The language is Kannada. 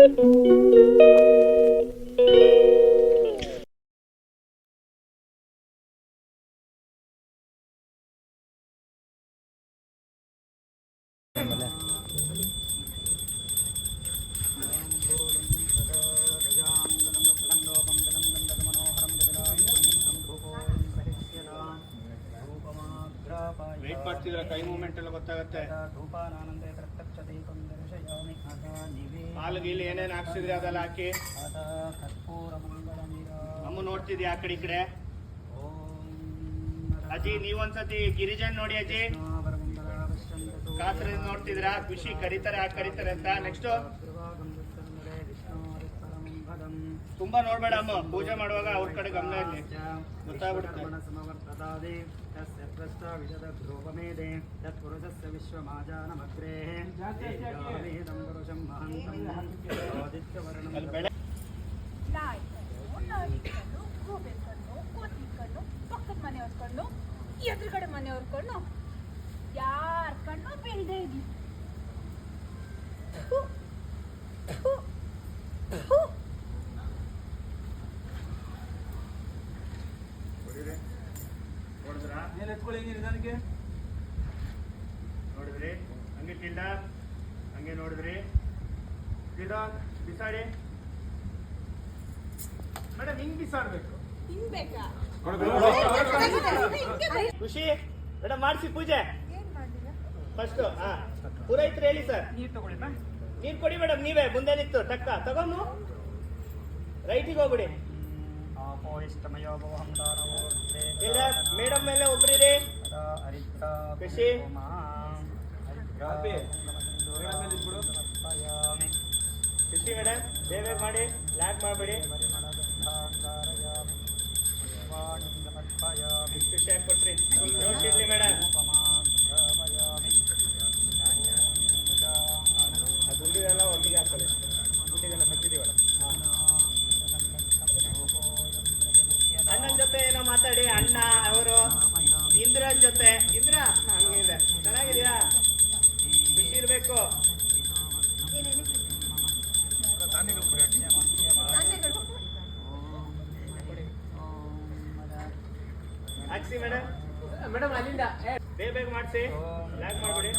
Thank you. ಮಾಡ್ತಿದ್ರೆ ಕೈ ಮೂಮೆಂಟ್ ಎಲ್ಲ ಗೊತ್ತಾಗುತ್ತೆ. ಹಾಲು ಗೀಲು ಏನೇನು ಹಾಕ್ಸಿದ್ರೆ ಅದೆಲ್ಲ ಹಾಕಿ. ಅಮ್ಮ ನೋಡ್ತಿದ್ಯಾ ಆ ಕಡೆ ಈ ಕಡೆ? ಅಜ್ಜಿ ನೀವೊಂದ್ಸತಿ ಗಿರಿಜನ್ ನೋಡಿ ಅಜ್ಜಿ. ಕಾತ್ರಿಂದ ನೋಡ್ತಿದ್ರಾ ಖುಷಿ ಕರೀತಾರೆ ಆ ಕರೀತಾರೆ ಅಂತ. ನೆಕ್ಸ್ಟ್ ತುಂಬಾ ನೋಡ್ಬೇಡ ಅಮ್ಮ ಪೂಜೆ ಮಾಡುವಾಗ ಅವ್ರ ಕಡೆ ಗಮನ ಇರಲಿ ಗೊತ್ತಾಗ್ಬಿಡುತ್ತೆ. ಗೂಬೆ ಕಣ್ಣು ಕೋತಿ ಕಣ್ಣು ಪಕ್ಕದ ಮನೆಯವ್ರ ಕಣ್ಣು ಎದುರುಗಡೆ ಮನೆಯವ್ರ ಕಣ್ಣು. ಯಾರ ಕಣ್ಣು ಬೀಳದೆ ನೋಡಿದ್ರಾ ಮೇಲೆ ನಿಧಾನಕ್ಕೆ. ನೋಡಿದ್ರಿ? ಹಂಗೆ ಟಿಲ್ಡ ಹಂಗೆ ನೋಡಿದ್ರಿ? ಟಿಲ್ಡ ಬಿಸಾಡಿ. ಮೇಡಮ್ ಹಿಂಗ್ ಬಿಸಾಡ್ಬೇಕು. ಖುಷಿ. ಮೇಡಮ್ ಮಾಡಿಸಿ ಪೂಜೆ. ಫಸ್ಟ್ ಹಾ. ಪೂರೈತ್ರಿ ಹೇಳಿ ಸರ್. ನೀರು ತಗೊಳ್ಳಿ ನೀರ್ ಕೊಡಿ ಮೇಡಮ್ ನೀವೇ. ಮುಂದೆ ನಿಂತು. ಟಕ್ಕ. ತಗೊಂಡು. ರೈಟಿಗೆ ಹೋಗ್ಬಿಡಿ. ಮೇಡಮ್ ಮೇಲೆ ಒಬ್ರಿರಿ ಖುಷಿ. ಕಾಪಿ. ಮೇಡಮ್. ಖುಷಿ ಬೇಗ ಮಾಡಿ ಲ್ಯಾಕ್ ಮಾಡಬೇಡಿ. ಎಷ್ಟು ಖುಷಿಯಾಗಿ ಕೊಟ್ರಿ ಫುಲ್ ಜೋಶ್ ಇರ್ಲಿ ಮೇಡಮ್ ಆ ಗುಂಡಿದೆಲ್ಲ ಒಟ್ಟಿಗೆ ಹಾಕೊಳ್ಳಿ ಗುಂಡಿದೆಲ್ಲ ಹಚ್ಚಿದೀವಲ್ಲ ಅಣ್ಣನ ಜೊತೆ ಏನೋ ಮಾತಾಡಿ. ಅಣ್ಣ ಅವರು ಇಂದ್ರ ಜೊತೆ. ಹಂಗಿದೆ. ಚೆನ್ನಾಗಿದ್ಯಾ ಖುಷಿ ಇರ್ಬೇಕು ಹಾಕ್ಸಿ ಮೇಡಮ್. ಮೇಡಮ್ ಅಲ್ಲಿಂದ. ಬೇಗ ಬೇಗ ಮಾಡಿಸಿ. ಲ್ಯಾಕ್ ಮಾಡಬೇಡಿ.